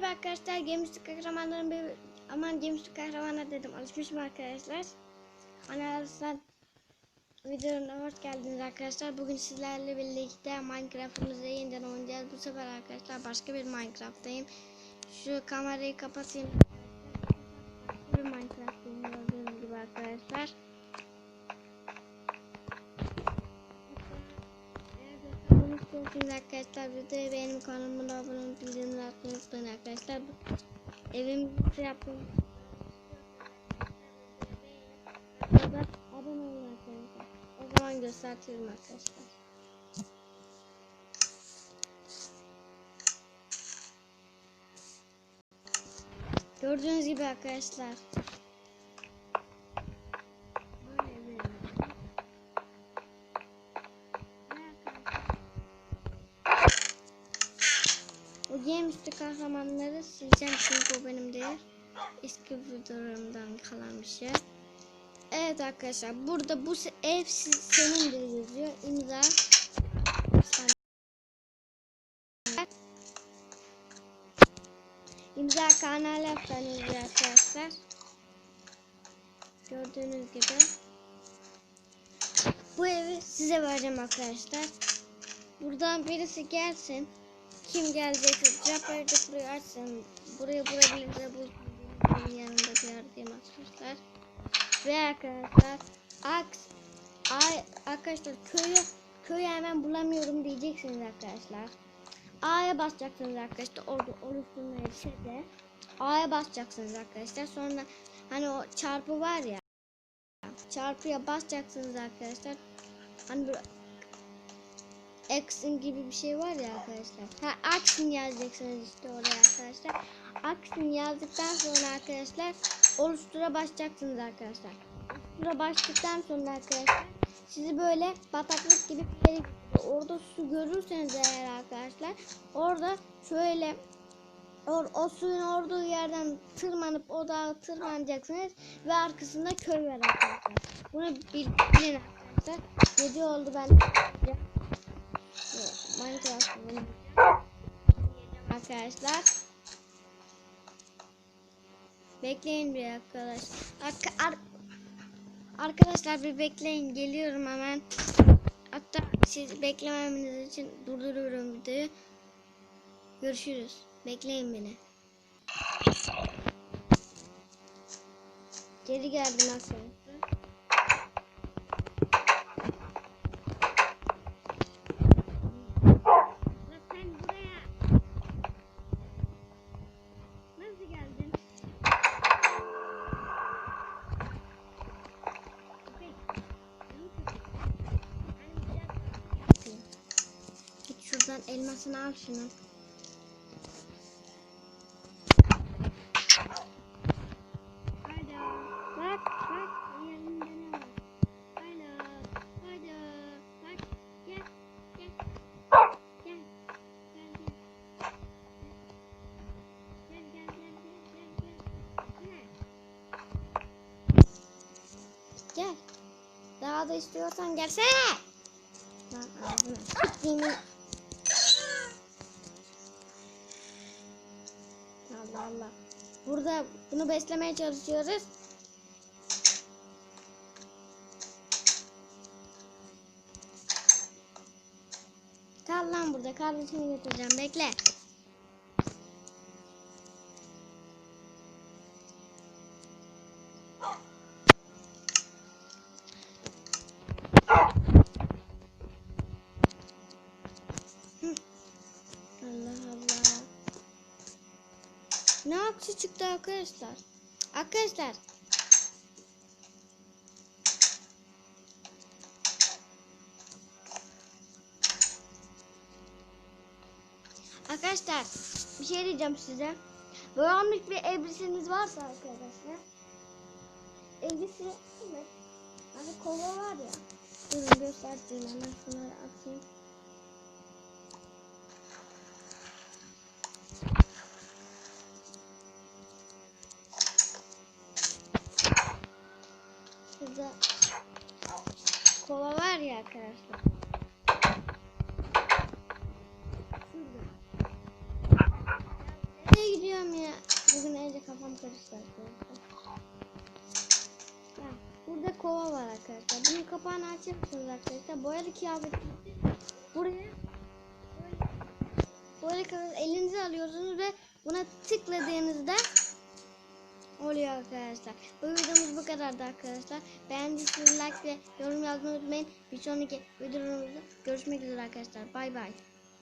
Merhaba arkadaşlar, Gemisi Kahramanların bir... Aman Gemisi Kahramanlar dedim, alışmışım arkadaşlar. Arkadaşlar, videoma hoş geldiniz arkadaşlar. Bugün sizlerle birlikte Minecraft'ımızı yeniden oynayacağız. Bu sefer arkadaşlar başka bir Minecraft'tayım. Şu kamerayı kapatayım. Bir Minecraft'tayım gördüğünüz gibi arkadaşlar. Bunu istiyorsanız arkadaşlar videoyu beğenip kanalıma abone olup bildirimleri açmayı unutmayın arkadaşlar. Evimizde yaptığım Burada abone olun arkadaşlar. O zaman göstertirim arkadaşlar. Gördüğünüz gibi arkadaşlar. Böyle bir Gemüstü kahramanları sileceğim çünkü o benim değil. Eski videolarımdan kalan bir şey. Evet arkadaşlar burada bu ev si- senindir yazıyor. İmza. İmza kanal yazıyor arkadaşlar. Gördüğünüz gibi. Bu evi size vereceğim arkadaşlar. Buradan birisi gelsin. Kim gelecekse Capperi de burayı açsın. Burayı bulabilirse bu benim yanımda bir yerdeyim arkadaşlar. Ve arkadaşlar aks ay arkadaşlar köyü köyü hemen bulamıyorum diyeceksiniz arkadaşlar. A'ya basacaksınız arkadaşlar. Orada oluşturma de A'ya basacaksınız arkadaşlar. Sonra hani o çarpı var ya. Çarpıya basacaksınız arkadaşlar. Hani böyle action gibi bir şey var ya arkadaşlar. Ha action yazacaksınız işte oraya arkadaşlar. Action yazdıktan sonra arkadaşlar oluştura basacaksınız arkadaşlar. Oluştura başladıktan sonra arkadaşlar sizi böyle bataklık gibi. Orada su görürseniz eğer arkadaşlar orada şöyle or, o suyun olduğu yerden tırmanıp o tırmanacaksınız ve arkasında köy var arkadaşlar. Bunu bil- bilin arkadaşlar. Gece oldu ben Minecraft bunu arkadaşlar. Bekleyin bir arkadaş. Arka- ar- arkadaşlar bir bekleyin geliyorum hemen. Hatta siz beklememeniz için durduruyorum videoyu. Görüşürüz. Bekleyin beni. Geri geldim arkadaşlar. Lan sen buraya nasıl geldin? Köpek, canım köpek. Ben biraz daha yapayım. Git şuradan elmasını al şunu. Hayda. Bak bak yerinde ne var? Hayda. Hayda. Bak gel gel. Gel. Gel gel. Gel gel gel gel gel gel. Gel. Gel. Daha da istiyorsan gelsene. Ağzına. Yemin. Allah Allah. Burada bunu beslemeye çalışıyoruz. Kal lan burada. Kardeşini götüreceğim. Bekle. Allah Allah. Ne aksi çıktı arkadaşlar? Arkadaşlar. Arkadaşlar bir şey diyeceğim size. Bağımlık bir elbiseniz varsa arkadaşlar. Elbise evet. Hani kova var ya. Durun göstereyim hemen şunları atayım. Kova var ya arkadaşlar. Şurada. Nereye arkadaşlar. Ha, burada kova var arkadaşlar. Bunun kapağını açacaksınız arkadaşlar. Boyalı kıyafet. Buraya böyle, elinize alıyorsunuz ve buna tıkladığınızda oluyor arkadaşlar. Bu videomuz bu kadardı arkadaşlar. Beğendiyseniz like ve yorum yazmayı unutmayın. Bir sonraki videomuzda görüşmek üzere arkadaşlar. Bay bay.